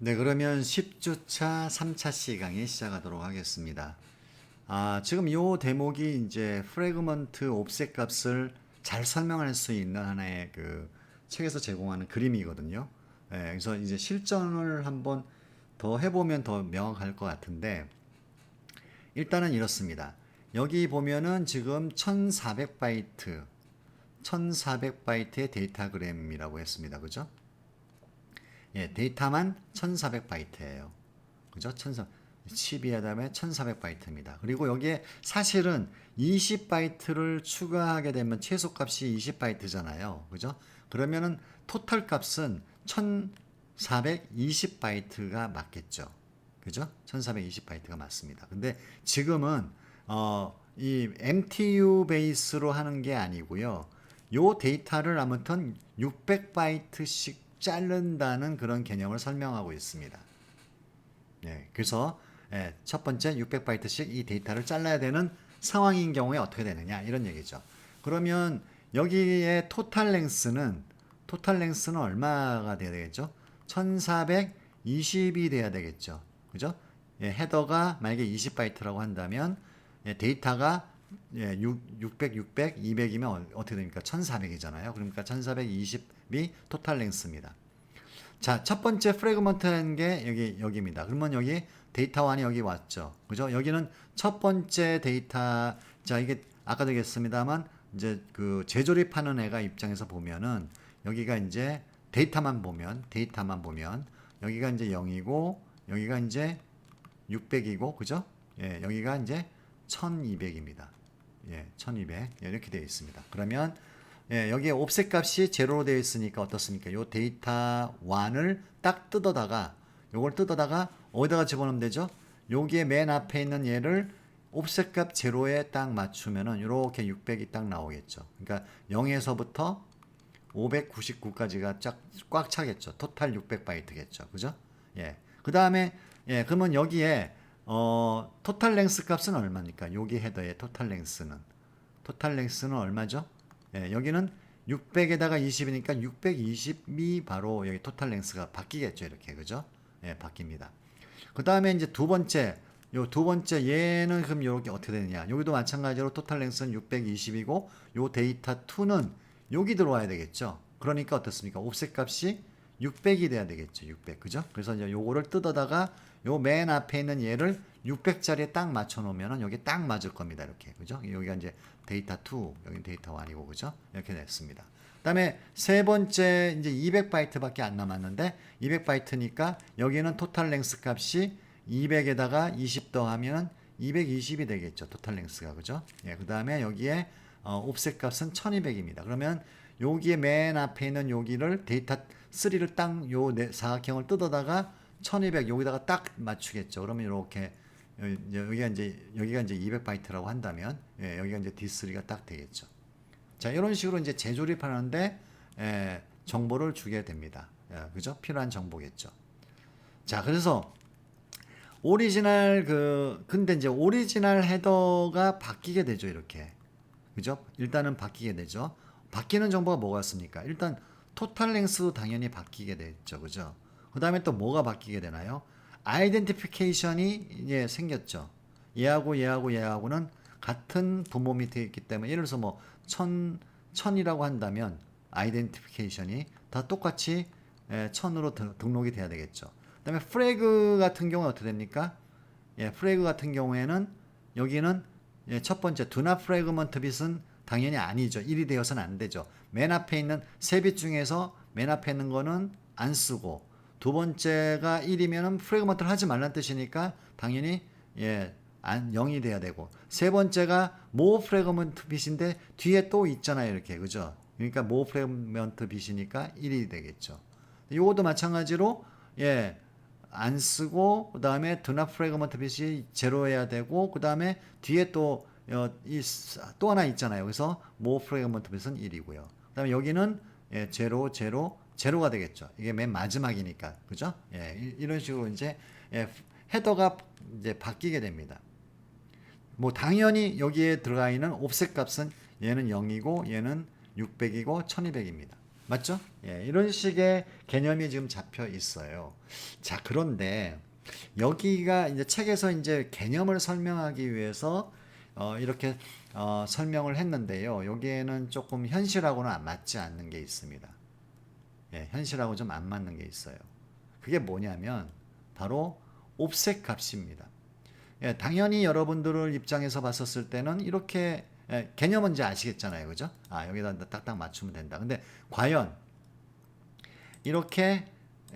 네, 그러면 10주차 3차 시강에 시작하도록 하겠습니다. 아, 지금 요 대목이 이제 프래그먼트 옵셋 값을 잘 설명할 수 있는 하나의 그 책에서 제공하는 그림이거든요. 예, 그래서 이제 실전을 한번 더 해보면 더 명확할 것 같은데, 일단은 이렇습니다. 여기 보면은 지금 1400바이트, 1400바이트의 데이터그램이라고 했습니다. 그죠? 예, 데이터만 1400바이트예요. 그죠? 1400 12 하다음에 1400바이트입니다. 그리고 여기에 사실은 20바이트를 추가하게 되면 최소 값이 20바이트잖아요. 그죠? 그러면은 토탈 값은 1420바이트가 맞겠죠. 그죠? 1420바이트가 맞습니다. 근데 지금은 어, 이 MTU 베이스로 하는 게 아니고요. 요 데이터를 아무튼 600바이트씩 자른다는 그런 개념을 설명하고 있습니다. 네, 그래서 예, 첫 번째 600바이트씩 이 데이터를 잘라야 되는 상황인 경우에 어떻게 되느냐 이런 얘기죠. 그러면 여기에 토탈 랭스는 토탈 랭스는 얼마가 돼야 되겠죠? 1420이 돼야 되겠죠. 그죠? 예, 헤더가 만약에 20바이트라고 한다면 예, 데이터가 예, 6, 600, 600, 200이면 어떻게 됩니까? 1400이잖아요. 그러니까 1420 이 토탈 랭스입니다. 자, 첫 번째 프래그먼트 한 게 여기 여기입니다. 그러면 여기 데이터 1이 여기 왔죠. 그죠? 여기는 첫 번째 데이터 자, 이게 아까도 얘기했습니다만 이제 그 재조립하는 애가 입장에서 보면은 여기가 이제 데이터만 보면 데이터만 보면 여기가 이제 0이고 여기가 이제 600이고 그죠? 예, 여기가 이제 1200입니다. 예, 1200 예, 이렇게 되어 있습니다. 그러면 예, 여기에 옵셋 값이 제로로 되어 있으니까 어떻습니까? 요 데이터 1을 딱 뜯어다가 요걸 뜯어다가 어디다가 집어넣으면 되죠? 여기에 맨 앞에 있는 얘를 옵셋 값 제로에 딱 맞추면은 이렇게 600이 딱 나오겠죠. 그러니까 0에서부터 599까지가 쫙 꽉 차겠죠. 토탈 600 바이트겠죠. 그죠? 예. 그다음에 예, 그러면 여기에 어 토탈 랭스 값은 얼마입니까? 여기 헤더의 토탈 랭스는 토탈 랭스는 얼마죠? 예, 여기는 600에다가 20이니까 620이 바로 여기 토탈 랭스가 바뀌겠죠. 이렇게. 그죠? 예, 바뀝니다. 그 다음에 이제 두 번째 요 두 번째 얘는 그럼 이렇게 어떻게 되느냐? 여기도 마찬가지로 토탈 랭스는 620이고 요 데이터 2는 여기 들어와야 되겠죠. 그러니까 어떻습니까? 옵셋 값이 600이 돼야 되겠죠. 600. 그죠? 그래서 이제 요거를 뜯어다가 요 맨 앞에 있는 얘를 600짜리에 딱 맞춰 놓으면은 여기 딱 맞을 겁니다. 이렇게. 그죠? 여기가 이제 데이터 2, 여기 데이터 1이고 그죠? 이렇게 됐습니다. 그다음에 세 번째 이제 200바이트밖에 안 남았는데 200바이트니까 여기는 토탈 랭스 값이 200에다가 20 더하면 220이 되겠죠. 토탈 랭스가 그죠? 예, 그다음에 여기에 어, 옵셋 값은 1200입니다. 그러면 여기에 맨 앞에 있는 여기를 데이터 3를 딱 요 사각형을 뜯어다가 1200 여기다가 딱 맞추겠죠. 그러면 이렇게 여기가 이제 여기가 이제 200바이트라고 한다면 예, 여기가 이제 D3가 딱 되겠죠. 자, 이런 식으로 이제 재조립하는데 예, 정보를 주게 됩니다. 예, 그죠? 필요한 정보겠죠. 자, 그래서 오리지널 그 근데 이제 오리지널 헤더가 바뀌게 되죠, 이렇게. 그죠? 일단은 바뀌게 되죠. 바뀌는 정보가 뭐가 있습니까? 일단 토탈 랭스도 당연히 바뀌게 됐죠. 그죠? 그 다음에 또 뭐가 바뀌게 되나요? 아이덴티피케이션이 이제 생겼죠. 얘하고 얘하고 얘하고는 같은 부모 밑에 있기 때문에 예를 들어서 뭐 천, 천이라고 한다면 아이덴티피케이션이 다 똑같이 예, 천으로 등- 등록이 돼야 되겠죠. 그 다음에 프레그 같은 경우는 어떻게 됩니까? 예, 프레그 같은 경우에는 여기는 예, 첫 번째 두나 프레그먼트 빛은 당연히 아니죠. 1이 되어서는 안 되죠. 맨 앞에 있는 세 빛 중에서 맨 앞에 있는 거는 안 쓰고 두 번째가 1이면은 프레그먼트를 하지 말란 뜻이니까 당연히 예, 안 0이 돼야 되고 세 번째가 모 프레그먼트 빛인데 뒤에 또 있잖아요. 이렇게. 그죠? 그러니까 모 프레그먼트 빛이니까 1이 되겠죠. 요것도 마찬가지로 예. 안 쓰고 그다음에 드나 프레그먼트 빛이 제로해야 되고 그다음에 뒤에 또 어, 이, 또 하나 있잖아요. 그래서 모 프레그먼트 빛은 1이고요. 그다음에 여기는 예, 제로 제로 제로가 되겠죠. 이게 맨 마지막이니까. 그죠? 예, 이- 이런 식으로 이제 예, 헤더가 이제 바뀌게 됩니다. 뭐 당연히 여기에 들어가 있는 옵셋 값은 얘는 0이고 얘는 600이고 1200입니다. 맞죠? 예, 이런 식의 개념이 지금 잡혀 있어요. 자, 그런데 여기가 이제 책에서 이제 개념을 설명하기 위해서 어, 이렇게 어, 설명을 했는데요. 여기에는 조금 현실하고는 안 맞지 않는 게 있습니다. 예, 현실하고 좀 안 맞는 게 있어요. 그게 뭐냐면 바로 옵셋 값입니다. 예, 당연히 여러분들을 입장에서 봤었을 때는 이렇게 예, 개념은 이제 아시겠잖아요. 그죠? 아, 여기다 딱딱 맞추면 된다. 근데 과연 이렇게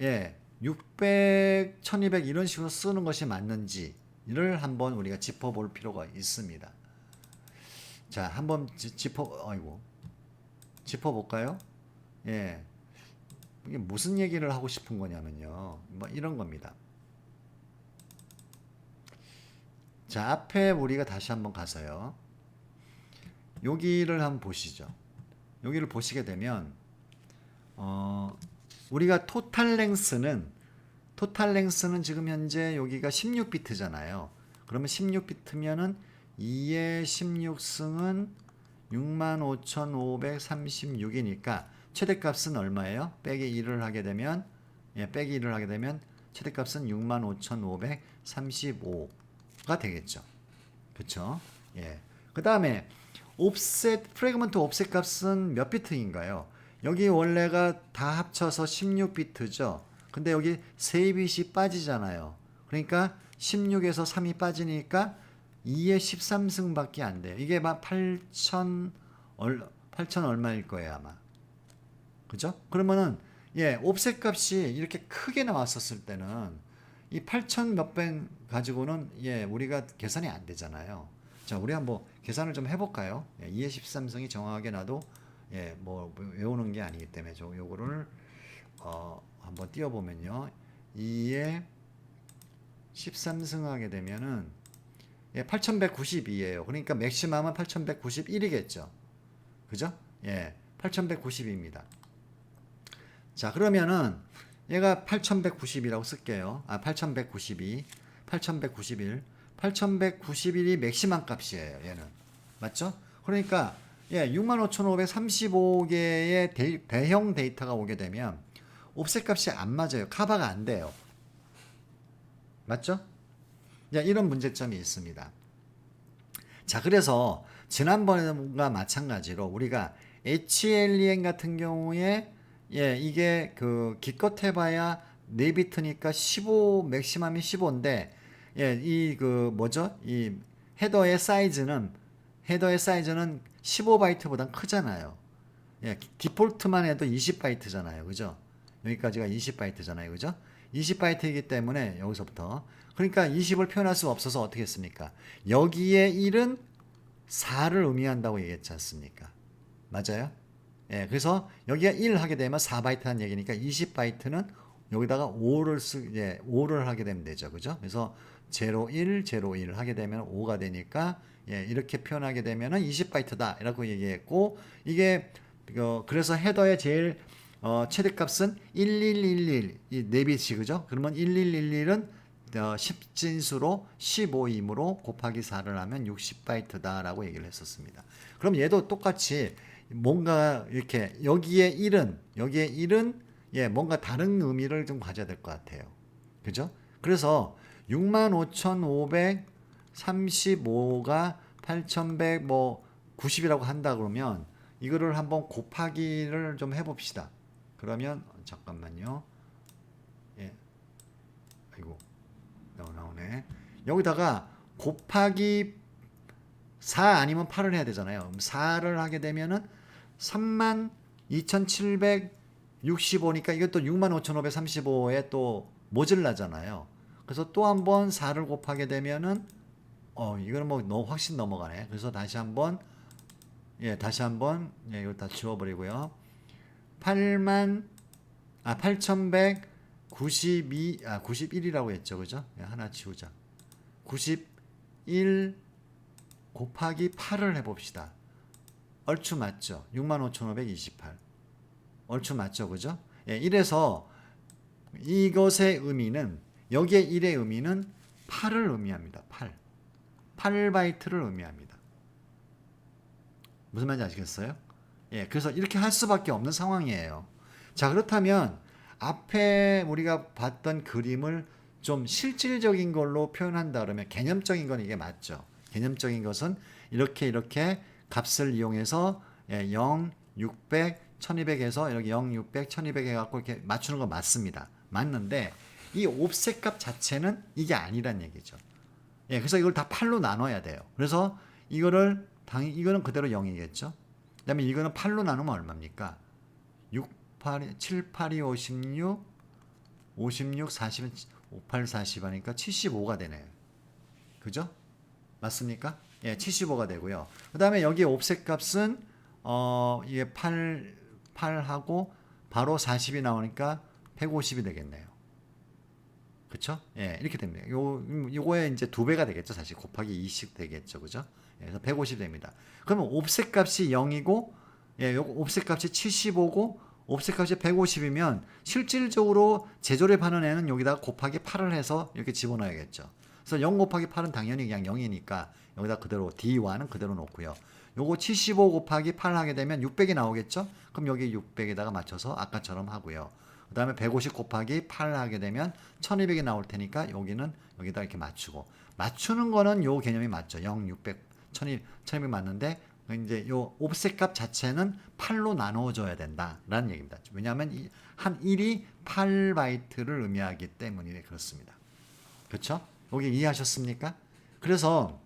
예, 600, 1200 이런 식으로 쓰는 것이 맞는지를 한번 우리가 짚어볼 필요가 있습니다. 자, 한번 지- 짚어, 아이고, 짚어볼까요? 예, 이게 무슨 얘기를 하고 싶은 거냐면요, 뭐 이런 겁니다. 자, 앞에 우리가 다시 한번 가서요. 여기를 한번 보시죠. 여기를 보시게 되면 어, 우리가 토탈 랭스는 토탈 랭스는 지금 현재 여기가 16비트잖아요. 그러면 16비트면은 2의 16승은 65,536이니까 최대값은 얼마예요? 빼기 1을 하게 되면 예, 빼기 1을 하게 되면 최대값은 65,535가 되겠죠. 그렇죠? 예. 그다음에 옵셋 프래그먼트 옵셋 값은 몇 비트인가요? 여기 원래가 다 합쳐서 16비트죠. 근데 여기 3빛이 빠지잖아요. 그러니까 16에서 3이 빠지니까 2의 13승밖에 안 돼요. 이게 막 8천 얼 8천 얼마일 거예요, 아마. 그죠? 그러면은 예, 옵셋 값이 이렇게 크게 나왔었을 때는 이 8천 몇백 가지고는 예, 우리가 계산이 안 되잖아요. 자, 우리 한번 계산을 좀 해볼까요? 예, 2의 13승이 정확하게 나도 예, 뭐 외우는 게 아니기 때문에 저 요거를 어, 한번 띄워보면요. 2의 13승 하게 되면은 예, 8192예요. 그러니까 맥시멈은 8191이겠죠. 그죠? 예, 8190입니다. 자, 그러면은 얘가 8190이라고 쓸게요. 아, 8192, 8191, 8191이 맥시멈 값이에요. 얘는 맞죠? 그러니까 예, 65,535개의 대, 대형 데이터가 오게 되면 옵셋 값이 안 맞아요. 카바가 안 돼요. 맞죠? 야, 이런 문제점이 있습니다. 자, 그래서 지난번과 마찬가지로 우리가 HLEN 같은 경우에 예, 이게 그 기껏 해봐야 4비트니까 15 맥시멈이 15인데 예, 이 그 뭐죠? 이 헤더의 사이즈는 헤더의 사이즈는 15바이트보다 크잖아요. 예, 디폴트만 해도 20바이트잖아요. 그죠? 여기까지가 20바이트잖아요. 그죠? 20바이트이기 때문에 여기서부터 그러니까 20을 표현할 수 없어서 어떻게 했습니까? 여기에 1은 4를 의미한다고 얘기했지 않습니까? 맞아요? 예, 그래서 여기가 1 하게 되면 4바이트란 얘기니까 20바이트는 여기다가 5를 쓰, 예, 5를 하게 되면 되죠. 그죠? 그래서 0, 1, 0, 1 하게 되면 5가 되니까 예, 이렇게 표현하게 되면은 20바이트다. 이라고 얘기했고 이게 어, 그래서 헤더의 제일 어, 최대값은 1111이 4비트 그죠? 그러면 1111은 어, 10진수로 15임으로 곱하기 4를 하면 60바이트다라고 얘기를 했었습니다. 그럼 얘도 똑같이 뭔가 이렇게 여기에 1은 여기에 1은 예, 뭔가 다른 의미를 좀 가져야 될 것 같아요. 그죠? 그래서 65,535가 8,100뭐 90이라고 한다 그러면 이거를 한번 곱하기를 좀 해봅시다. 그러면 잠깐만요. 예, 아이고 나오 나오네. 여기다가 곱하기 4 아니면 8을 해야 되잖아요. 그럼 4를 하게 되면은 3만 2,765니까 이것도 65,535에 또 모질라잖아요. 그래서 또 한 번 4를 곱하게 되면은 어 이거는 뭐 너무 확신 넘어가네. 그래서 다시 한번 예 다시 한번 예 이걸 다 지워버리고요. 8만 아 8,192 아 91이라고 했죠, 그죠? 예, 하나 지우자. 91 곱하기 8을 해봅시다. 얼추 맞죠? 65,528. 얼추 맞죠? 그죠? 예, 이래서 이것의 의미는 여기에 1의 의미는 8을 의미합니다. 8. 8바이트를 의미합니다. 무슨 말인지 아시겠어요? 예, 그래서 이렇게 할 수밖에 없는 상황이에요. 자, 그렇다면 앞에 우리가 봤던 그림을 좀 실질적인 걸로 표현한다 그러면 개념적인 건 이게 맞죠. 개념적인 것은 이렇게 이렇게 값을 이용해서 예, 0, 600, 1200에서 이렇게 0, 600, 1200 해갖고 이렇게 맞추는 거 맞습니다. 맞는데 이 옵셋 값 자체는 이게 아니란 얘기죠. 예, 그래서 이걸 다 8로 나눠야 돼요. 그래서 이거를 당 이거는 그대로 0이겠죠. 그다음에 이거는 8로 나누면 얼마입니까? 6, 8, 7, 8, 2, 56, 56, 40, 58, 40 하니까 75가 되네요. 그죠? 맞습니까? 예, 75가 되고요. 그 다음에 여기 옵셋 값은 어 이게 8 8하고 바로 40이 나오니까 150이 되겠네요. 그쵸? 예, 이렇게 됩니다. 요, 음, 요거에 이제 두 배가 되겠죠. 사실 곱하기 20 되겠죠. 그죠? 예, 그래서 150 됩니다. 그러면 옵셋 값이 0이고, 예, 요 옵셋 값이 75고, 옵셋 값이 150이면 실질적으로 재조립하는 애는 여기다가 곱하기 8을 해서 이렇게 집어넣어야겠죠. 그래서 0 곱하기 8은 당연히 그냥 0이니까 여기다 그대로 D와는 그대로 놓고요. 요거 75 곱하기 8 하게 되면 600이 나오겠죠? 그럼 여기 600에다가 맞춰서 아까처럼 하고요. 그 다음에 150 곱하기 8 하게 되면 1200이 나올 테니까 여기는 여기다 이렇게 맞추고 맞추는 거는 요 개념이 맞죠. 0, 600, 1200, 1200 맞는데 이제 요 옵셋 값 자체는 8로 나눠줘야 된다라는 얘기입니다. 왜냐하면 이, 한 1이 8바이트를 의미하기 때문에 그렇습니다. 그렇죠? 여기 이해하셨습니까? 그래서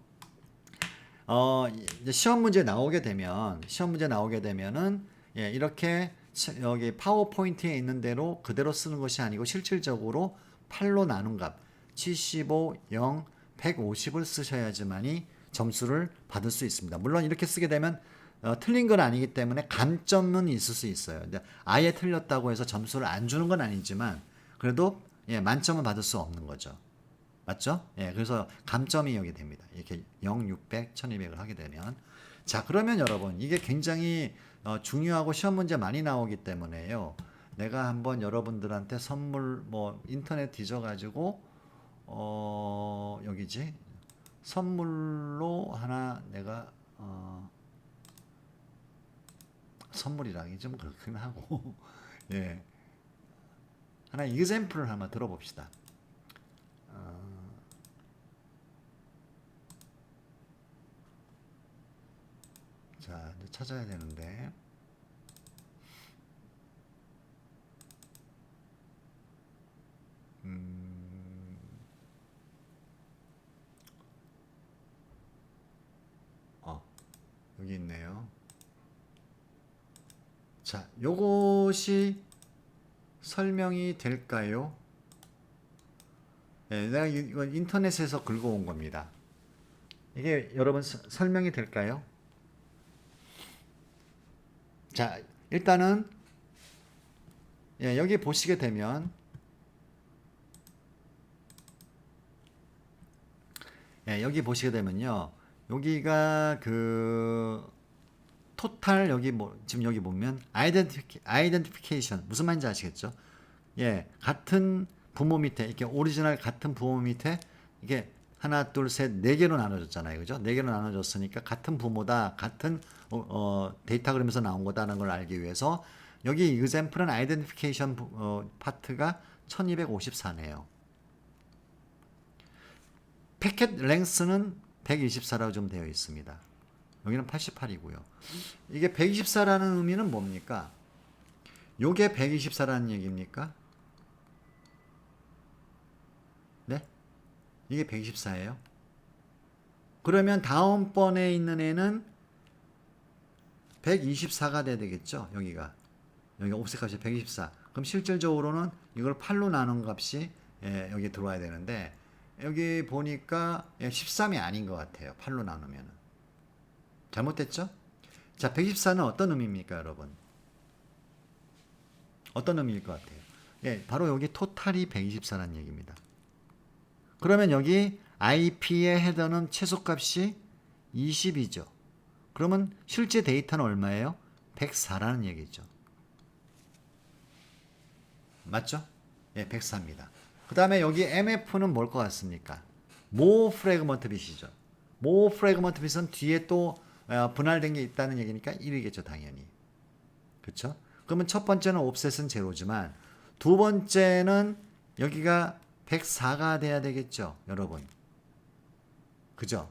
어, 시험 문제 나오게 되면 시험 문제 나오게 되면은 예, 이렇게 시- 여기 파워포인트에 있는 대로 그대로 쓰는 것이 아니고 실질적으로 8로 나눈 값 75, 0, 150을 쓰셔야지만이 점수를 받을 수 있습니다. 물론 이렇게 쓰게 되면 어, 틀린 건 아니기 때문에 감점은 있을 수 있어요. 근데 아예 틀렸다고 해서 점수를 안 주는 건 아니지만 그래도 예, 만점은 받을 수 없는 거죠. 맞죠? 예, 그래서 감점이 여기 됩니다. 이렇게 0, 600, 1200을 하게 되면. 자, 그러면 여러분, 이게 굉장히 어, 중요하고 시험 문제 많이 나오기 때문에요. 내가 한번 여러분들한테 선물, 뭐, 인터넷 뒤져가지고, 어, 여기지. 선물로 하나 내가, 어, 선물이라기 좀 그렇긴 하고, 예. 하나 이그샘플을 한번 들어봅시다. 자, 이제 찾아야 되는데. 음. 어, 여기 있네요. 자, 요것이 설명이 될까요? 예, 내가 이- 이건 인터넷에서 긁어온 겁니다. 이게 여러분 서- 설명이 될까요? 자, 일단은 예, 여기 보시게 되면 예, 여기 보시게 되면요. 여기가 그 토탈 여기 뭐 지금 여기 보면 아이덴티피 아이덴티피케이션 무슨 말인지 아시겠죠? 예, 같은 부모 밑에 이렇게 오리지널 같은 부모 밑에 이게 하나 둘 셋 네 개로 나눠졌잖아요, 그죠? 네 개로 나눠졌으니까 같은 부모다, 같은 어, 어, 데이터 그램에서 나온 거다라는 걸 알기 위해서 여기 example은 아이덴티피케이션 어, 파트가 1254네요. 패켓 랭스는 124라고 좀 되어 있습니다. 여기는 88이고요. 이게 124라는 의미는 뭡니까? 요게 124라는 얘기입니까? 네? 이게 124예요? 그러면 다음번에 있는 애는 124가 돼야 되겠죠? 여기가. 여기가 옵셋 값이 124. 그럼 실질적으로는 이걸 8로 나눈 값이 예, 여기 들어와야 되는데 여기 보니까 예, 13이 아닌 것 같아요. 8로 나누면은. 잘못됐죠? 자, 124는 어떤 의미입니까, 여러분? 어떤 의미일 것 같아요? 예, 바로 여기 토탈이 124라는 얘기입니다. 그러면 여기 IP의 헤더는 최소값이 20이죠. 그러면 실제 데이터는 얼마예요? 104라는 얘기죠. 맞죠? 예, 104입니다. 그 다음에 여기 MF는 뭘 것 같습니까? 모 프래그먼트 빛이죠. 모 프래그먼트 빛은 뒤에 또 어, 분할된 게 있다는 얘기니까 1이겠죠, 당연히. 그쵸? 그러면 첫 번째는 옵셋은 제로지만 두 번째는 여기가 104가 돼야 되겠죠, 여러분. 그죠?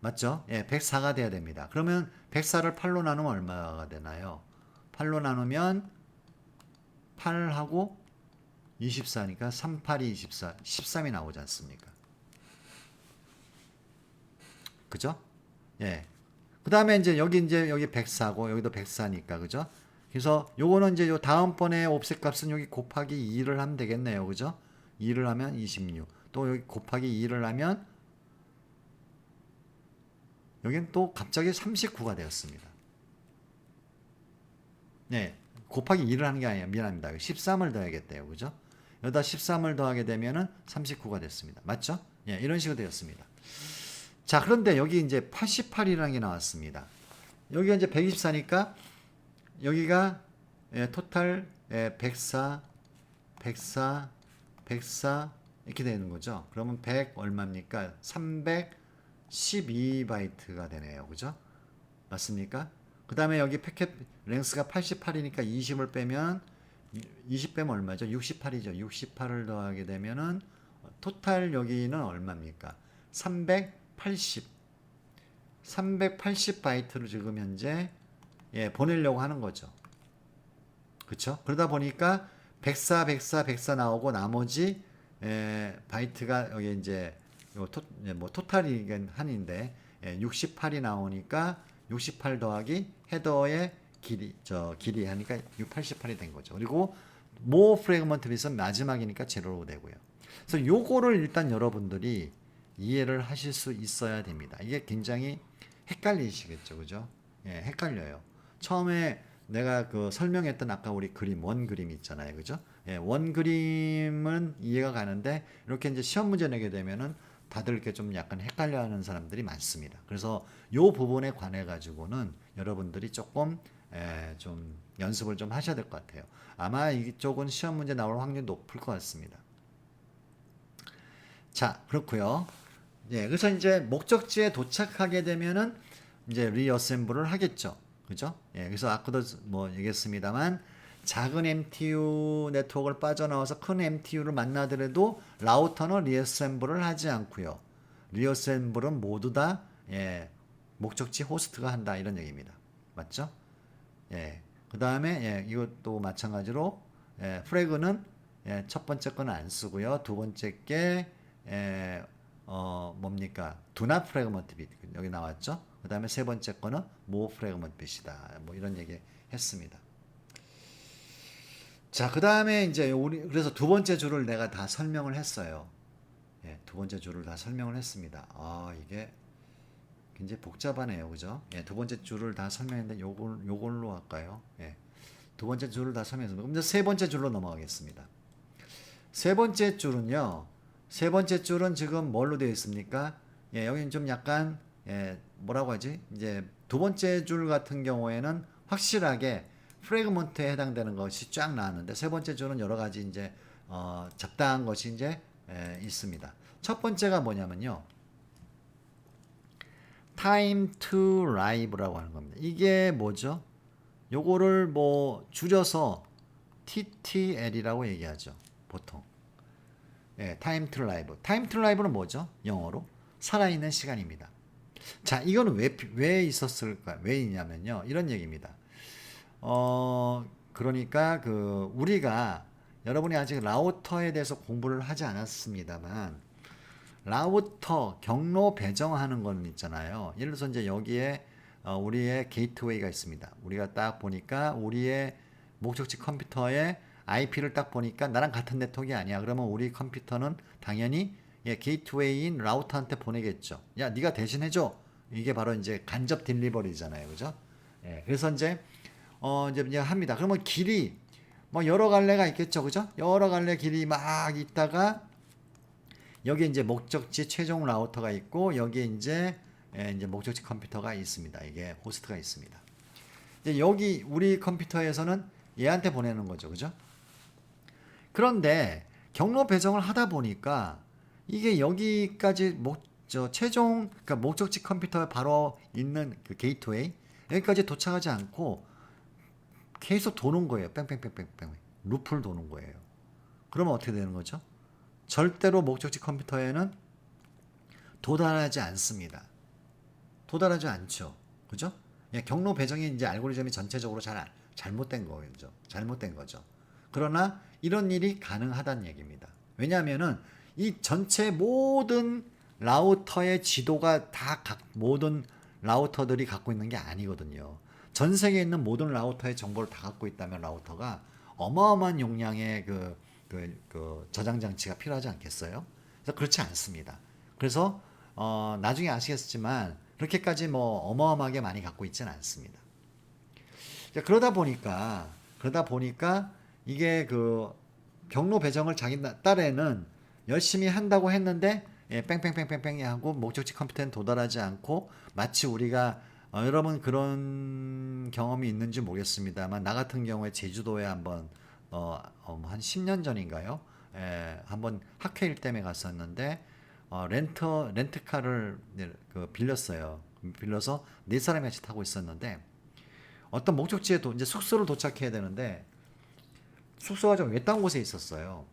맞죠? 예, 104가 돼야 됩니다. 그러면 104를 8로 나누면 얼마가 되나요? 8로 나누면 8하고 24니까 3, 8이 24, 13이 나오지 않습니까? 그죠? 예. 그 다음에 이제 여기 이제 여기 104고 여기도 104니까 그죠? 그래서 요거는 이제 요 다음번에 옵셋 값은 여기 곱하기 2를 하면 되겠네요. 그죠? 2를 하면 26. 또 여기 곱하기 2를 하면 여기는 또 갑자기 39가 되었습니다. 네. 곱하기 2를 하는 게 아니라 미안합니다. 13을 더해야겠대요. 그죠? 여기다 13을 더하게 되면은 39가 됐습니다. 맞죠? 예, 이런 식으로 되었습니다. 자, 그런데 여기 이제 88이라는 게 나왔습니다. 여기가 이제 124니까 여기가 예, 토탈 예, 104, 104, 104 이렇게 되는 거죠. 그러면 100 얼마입니까? 312바이트가 되네요. 그죠? 맞습니까? 그 다음에 여기 패켓 랭스가 88이니까 20을 빼면 20 빼면 얼마죠? 68이죠. 68을 더하게 되면은 토탈 여기는 얼마입니까? 380. 380 바이트를 지금 현재 예, 보내려고 하는 거죠. 그쵸? 그러다 보니까 104, 104, 104 나오고 나머지 예, 바이트가 여기 이제 요 토, 예, 뭐 토탈이긴 한인데 예, 68이 나오니까 68 더하기 헤더의 길이 저 길이 하니까 688이 된 거죠. 그리고 모 프레그먼트 비는 마지막이니까 제로로 되고요. 그래서 요거를 일단 여러분들이 이해를 하실 수 있어야 됩니다. 이게 굉장히 헷갈리시겠죠. 그죠? 예, 헷갈려요. 처음에 내가 그 설명했던 아까 우리 그림 원 그림 있잖아요. 그죠? 예, 원 그림은 이해가 가는데 이렇게 이제 시험 문제 내게 되면은 다들 이렇게 좀 약간 헷갈려 하는 사람들이 많습니다. 그래서 요 부분에 관해 가지고는 여러분들이 조금 에, 좀 연습을 좀 하셔야 될 것 같아요. 아마 이쪽은 시험 문제 나올 확률이 높을 것 같습니다. 자, 그렇고요. 예, 그래서 이제 목적지에 도착하게 되면은 이제 리어셈블을 하겠죠. 그죠? 예, 그래서 아까도 뭐 얘기했습니다만 작은 MTU 네트워크를 빠져나와서 큰 MTU를 만나더라도 라우터는 리어셈블을 하지 않고요. 리어셈블은 모두 다 예, 목적지 호스트가 한다 이런 얘기입니다. 맞죠? 예. 그다음에 예, 이것도 마찬가지로 예, 프레그는 예, 첫 번째 거는 안 쓰고요. 두 번째 게 예, 어, 뭡니까? 두나 프레그먼트 빛 여기 나왔죠? 그 다음에 세 번째 거는 모 프레그먼트 빛이다. 뭐 이런 얘기 했습니다. 자, 그 다음에 이제 우리 그래서 두 번째 줄을 내가 다 설명을 했어요. 예, 두 번째 줄을 다 설명을 했습니다. 아, 이게 굉장히 복잡하네요. 그죠? 예, 두 번째 줄을 다 설명했는데 요걸 요걸로 할까요? 예. 두 번째 줄을 다 설명했습니다. 그럼 이제 세 번째 줄로 넘어가겠습니다. 세 번째 줄은요. 세 번째 줄은 지금 뭘로 되어 있습니까? 예, 여기는 좀 약간 예, 뭐라고 하지? 이제 두 번째 줄 같은 경우에는 확실하게 프레그먼트에 해당되는 것이 쫙 나왔는데 세 번째 줄은 여러 가지 이제 어, 잡다한 것이 이제 예, 있습니다. 첫 번째가 뭐냐면요. time to live라고 하는 겁니다. 이게 뭐죠? 요거를 뭐 줄여서 TTL이라고 얘기하죠. 보통. 예, time to live. time to live는 뭐죠? 영어로 살아있는 시간입니다. 자, 이거는 왜, 왜 있었을까? 왜 있냐면요. 이런 얘기입니다. 어, 그러니까 그 우리가 여러분이 아직 라우터에 대해서 공부를 하지 않았습니다만 라우터 경로 배정하는 건 있잖아요. 예를 들어서 이제 여기에 어, 우리의 게이트웨이가 있습니다. 우리가 딱 보니까 우리의 목적지 컴퓨터에 IP를 딱 보니까 나랑 같은 네트워크가 아니야. 그러면 우리 컴퓨터는 당연히 예, 게이트웨이인 라우터한테 보내겠죠. 야, 네가 대신 해 줘. 이게 바로 이제 간접 딜리버리잖아요. 그죠? 예, 그래서 이제 어 이제, 이제 합니다. 그러면 길이 뭐 여러 갈래가 있겠죠. 그죠? 여러 갈래 길이 막 있다가 여기 이제 목적지 최종 라우터가 있고 여기 이제 예, 이제 목적지 컴퓨터가 있습니다. 이게 호스트가 있습니다. 이제 여기 우리 컴퓨터에서는 얘한테 보내는 거죠. 그죠? 그런데 경로 배정을 하다 보니까 이게 여기까지 목, 저 최종 그러니까 목적지 컴퓨터에 바로 있는 그 게이트웨이 여기까지 도착하지 않고 계속 도는 거예요. 뺑뺑뺑뺑뺑. 루프를 도는 거예요. 그러면 어떻게 되는 거죠? 절대로 목적지 컴퓨터에는 도달하지 않습니다. 도달하지 않죠. 그죠? 예, 경로 배정이 이제 알고리즘이 전체적으로 잘 안- 잘못된 거죠. 잘못된 거죠. 그러나 이런 일이 가능하다는 얘기입니다. 왜냐하면은 이 전체 모든 라우터의 지도가 다 각, 모든 라우터들이 갖고 있는 게 아니거든요. 전 세계에 있는 모든 라우터의 정보를 다 갖고 있다면 라우터가 어마어마한 용량의 그, 그, 그 저장 장치가 필요하지 않겠어요? 그래서 그렇지 않습니다. 그래서 어, 나중에 아시겠지만 그렇게까지 뭐 어마어마하게 많이 갖고 있지는 않습니다. 자, 그러다 보니까 그러다 보니까 이게 그 경로 배정을 자기 나- 딸에는 열심히 한다고 했는데 예, 뺑뺑뺑뺑뺑 하고 목적지 컴퓨터는 도달하지 않고 마치 우리가 어, 여러분 그런 경험이 있는지 모르겠습니다만 나 같은 경우에 제주도에 한번 어, 어, 한 10년 전인가요? 예, 한번 학회 일 때문에 갔었는데 어, 렌터 렌트카를 네, 그 빌렸어요. 빌려서 네 사람이 같이 타고 있었는데 어떤 목적지에 도 이제 숙소를 도착해야 되는데 숙소가 좀 외딴 곳에 있었어요.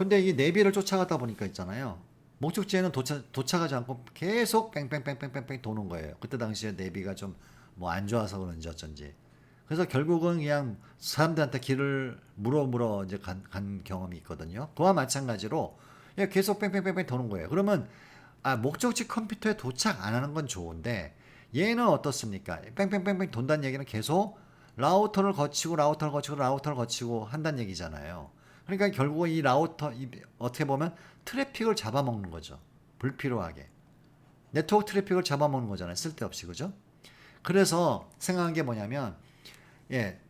근데 이 내비를 쫓아가다 보니까 있잖아요. 목적지에는 도착 도착하지 않고 계속 뺑뺑뺑뺑뺑뺑 도는 거예요. 그때 당시에 내비가 좀 뭐 안 좋아서 그런지 어쩐지. 그래서 결국은 그냥 사람들한테 길을 물어 물어 이제 간, 간 경험이 있거든요. 그와 마찬가지로 계속 뺑뺑뺑뺑 도는 거예요. 그러면 아 목적지 컴퓨터에 도착 안 하는 건 좋은데 얘는 어떻습니까? 뺑뺑뺑뺑 돈다는 얘기는 계속 라우터를 거치고 라우터를 거치고 라우터를 거치고 한다는 얘기잖아요. 그러니까 결국 이 라우터 이, 어떻게 보면 트래픽을 잡아먹는 거죠. 불필요하게 네트워크 트래픽을 잡아먹는 거잖아요. 쓸데없이 그죠? 그래서 생각한 게 뭐냐면 예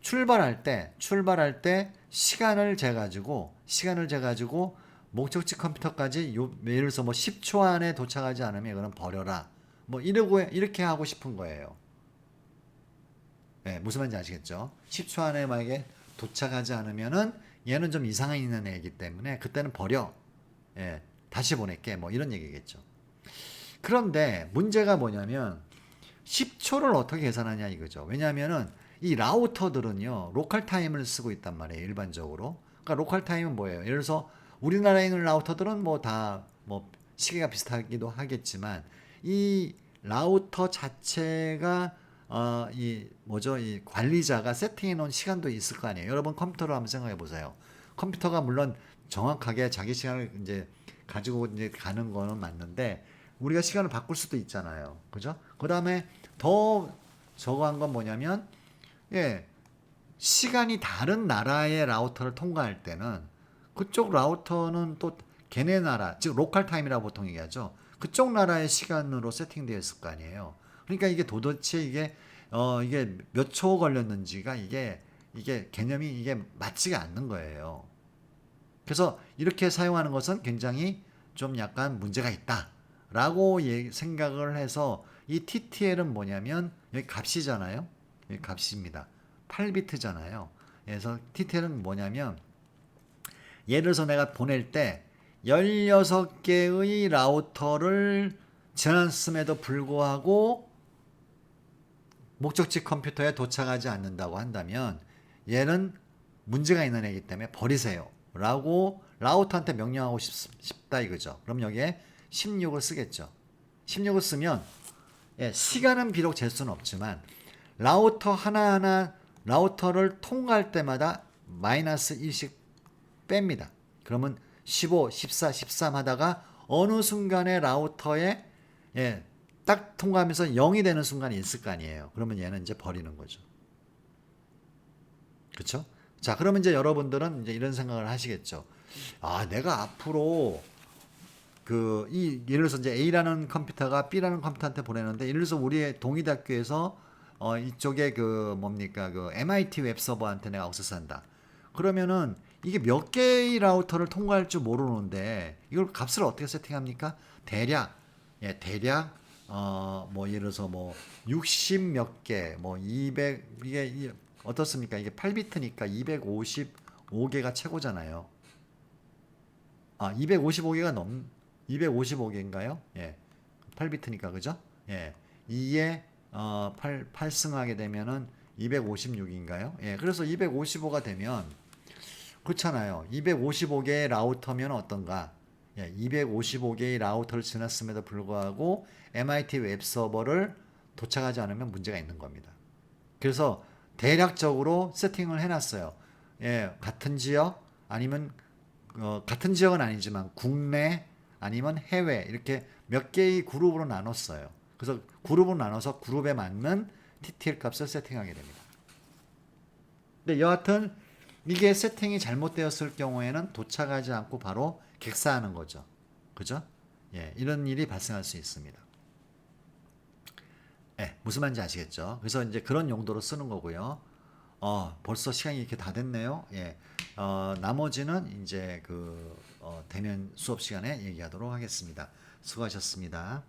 출발할 때 출발할 때 시간을 재 가지고 시간을 재 가지고 목적지 컴퓨터까지 요 예를 들어서 뭐 10초 안에 도착하지 않으면 이거는 버려라. 뭐 이러고 이렇게 하고 싶은 거예요. 네, 무슨 말인지 아시겠죠? 10초 안에 만약에 도착하지 않으면은 얘는 좀 이상한 있는 애이기 때문에 그때는 버려. 예, 다시 보낼게. 뭐 이런 얘기겠죠. 그런데 문제가 뭐냐면 10초를 어떻게 계산하냐 이거죠. 왜냐하면은 이 라우터들은요 로컬 타임을 쓰고 있단 말이에요 일반적으로. 그러니까 로컬 타임은 뭐예요? 예를 들어서 우리나라에 있는 라우터들은 뭐 다뭐 시계가 비슷하기도 하겠지만 이 라우터 자체가 어 이 뭐죠 이 관리자가 세팅해 놓은 시간도 있을 거 아니에요. 여러분 컴퓨터를 한번 생각해 보세요. 컴퓨터가 물론 정확하게 자기 시간을 이제 가지고 이제 가는 거는 맞는데 우리가 시간을 바꿀 수도 있잖아요. 그죠? 그 다음에 더 저거 한 건 뭐냐면, 예, 시간이 다른 나라의 라우터를 통과할 때는 그쪽 라우터는 또 걔네 나라, 즉 로컬 타임이라고 보통 얘기하죠. 그쪽 나라의 시간으로 세팅되어 있을 거 아니에요. 그러니까 이게 도대체 이게 어 이게 몇 초 걸렸는지가 이게 이게 개념이 이게 맞지가 않는 거예요. 그래서 이렇게 사용하는 것은 굉장히 좀 약간 문제가 있다라고 예- 생각을 해서 이 TTL은 뭐냐면 여기 값이잖아요. 여기 값입니다. 8비트잖아요. 그래서 TTL은 뭐냐면 예를 들어서 내가 보낼 때 16개의 라우터를 지났음에도 불구하고 목적지 컴퓨터에 도착하지 않는다고 한다면 얘는 문제가 있는 애기 때문에 버리세요. 라고 라우터한테 명령하고 싶, 다 이거죠. 그럼 여기에 16을 쓰겠죠. 16을 쓰면 예, 시간은 비록 잴 수는 없지만 라우터 하나하나 라우터를 통과할 때마다 마이너스 1씩 뺍니다. 그러면 15, 14, 13 하다가 어느 순간에 라우터에 예, 딱 통과하면서 0이 되는 순간이 있을 거 아니에요. 그러면 얘는 이제 버리는 거죠. 그렇죠? 자, 그러면 이제 여러분들은 이제 이런 생각을 하시겠죠. 아, 내가 앞으로 그 이 예를 들어서 이제 A라는 컴퓨터가 B라는 컴퓨터한테 보내는데 예를 들어서 우리의 동의대학교에서 어 이쪽에 그 뭡니까 그 MIT 웹 서버한테 내가 액세스한다. 그러면은 이게 몇 개의 라우터를 통과할 줄 모르는데 이걸 값을 어떻게 세팅합니까? 대략 예 대략 어 뭐 예를 들어서 뭐 60 몇 개, 뭐 200 이게 이- 어떻습니까? 이게 8비트니까 255개가 최고잖아요. 아, 255개가 넘 255개인가요? 예. 8비트니까 그죠? 예. 2에 어, 8 8승하게 되면은 256인가요? 예, 그래서 255가 되면 그렇잖아요. 255개의 라우터면 어떤가? 예, 255개의 라우터를 지났음에도 불구하고 MIT 웹 서버를 도착하지 않으면 문제가 있는 겁니다. 그래서 대략적으로 세팅을 해놨어요. 예, 같은 지역 아니면 어, 같은 지역은 아니지만 국내 아니면 해외 이렇게 몇 개의 그룹으로 나눴어요. 그래서 그룹으로 나눠서 그룹에 맞는 TTL 값을 세팅하게 됩니다. 근데 여하튼 이게 세팅이 잘못되었을 경우에는 도착하지 않고 바로 객사하는 거죠. 그죠? 예, 이런 일이 발생할 수 있습니다. 예, 무슨 말인지 아시겠죠? 그래서 이제 그런 용도로 쓰는 거고요. 어, 벌써 시간이 이렇게 다 됐네요. 예. 어, 나머지는 이제 그 어, 대면 수업 시간에 얘기하도록 하겠습니다. 수고하셨습니다.